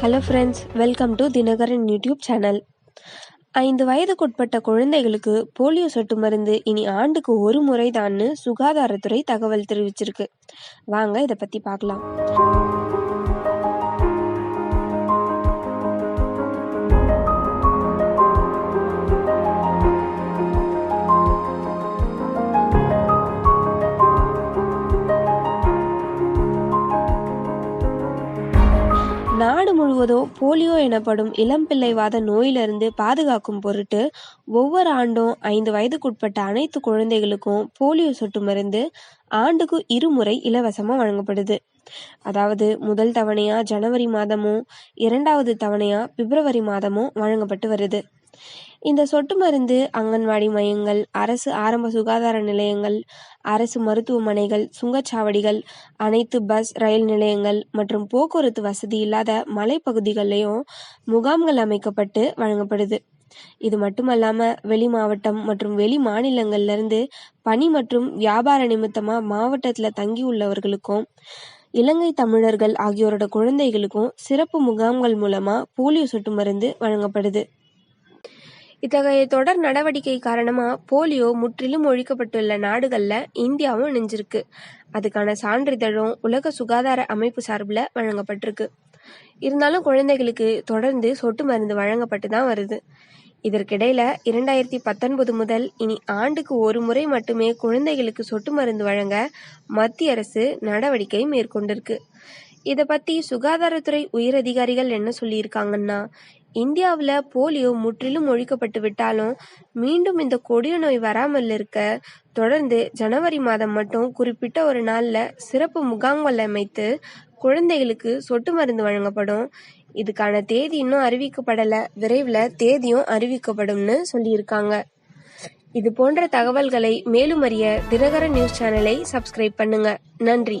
Hello friends welcome to Dinakaran YouTube channel ஐந்து வயதுக்குட்பட்ட குழந்தைகளுக்கு போலியோ சொட்டு மருந்து இனி ஆண்டுக்கு ஒரு முறை தான்னு சுகாதாரத்துறை தகவல் தெரிவிச்சிருக்கு. வாங்க இதை பற்றி பார்க்கலாம். நாடு முழுவதும் போலியோ எனப்படும் இளம்பிள்ளைவாத நோயிலிருந்து பாதுகாக்கும் பொருட்டு ஒவ்வொரு ஆண்டும் ஐந்து வயதுக்குட்பட்ட அனைத்து குழந்தைகளுக்கும் போலியோ சொட்டு மருந்து ஆண்டுக்கு இருமுறை இலவசமாக வழங்கப்படுது. அதாவது முதல் தவணையா ஜனவரி மாதமும் இரண்டாவது தவணையா பிப்ரவரி மாதமும் வழங்கப்பட்டு வருது. இந்த சொட்டு மருந்து அங்கன்வாடி மையங்கள் அரசு ஆரம்ப சுகாதார நிலையங்கள் அரசு மருத்துவமனைகள் சுங்கச்சாவடிகள் அனைத்து பஸ் ரயில் நிலையங்கள் மற்றும் போக்குவரத்து வசதி இல்லாத மலைப்பகுதிகளிலையும் முகாம்கள் அமைக்கப்பட்டு வழங்கப்படுது. இது மட்டுமல்லாம வெளி மாவட்டம் மற்றும் வெளி மாநிலங்கள்ல இருந்து பணி மற்றும் வியாபார நிமித்தமா மாவட்டத்துல தங்கி உள்ளவர்களுக்கும் இலங்கை தமிழர்கள் ஆகியோரோட குழந்தைகளுக்கும் சிறப்பு முகாம்கள் மூலமா போலியோ சொட்டு மருந்து வழங்கப்படுது. இத்தகைய தொடர் நடவடிக்கை காரணமா போலியோ முற்றிலும் ஒழிக்கப்பட்டுள்ள நாடுகள்ல இந்தியாவும் இணைஞ்சிருக்கு. அதுக்கான சான்றிதழும் உலக சுகாதார அமைப்பு சார்பில் வழங்கப்பட்டிருக்கு. இருந்தாலும் குழந்தைகளுக்கு தொடர்ந்து சொட்டு மருந்து வழங்கப்பட்டு தான் வருது. இதற்கிடையில இரண்டாயிரத்தி பத்தொன்பது முதல் இனி ஆண்டுக்கு ஒரு முறை மட்டுமே குழந்தைகளுக்கு சொட்டு மருந்து வழங்க மத்திய அரசு நடவடிக்கை மேற்கொண்டிருக்கு. இதை பத்தி சுகாதாரத்துறை உயரதிகாரிகள் என்ன சொல்லியிருக்காங்கன்னா இந்தியாவில் போலியோ முற்றிலும் ஒழிக்கப்பட்டு விட்டாலும் மீண்டும் இந்த கொடிய நோய் வராமல் இருக்க தொடர்ந்து ஜனவரி மாதம் மட்டும் குறிப்பிட்ட ஒரு நாளில் சிறப்பு முகாம்கள் அமைத்து குழந்தைகளுக்கு சொட்டு மருந்து வழங்கப்படும். இதுக்கான தேதி இன்னும் அறிவிக்கப்படலை. விரைவில் தேதியும் அறிவிக்கப்படும்னு சொல்லியிருக்காங்க. இது போன்ற தகவல்களை மேலும் அறிய தினகரன் நியூஸ் சேனலை சப்ஸ்கிரைப் பண்ணுங்க. நன்றி.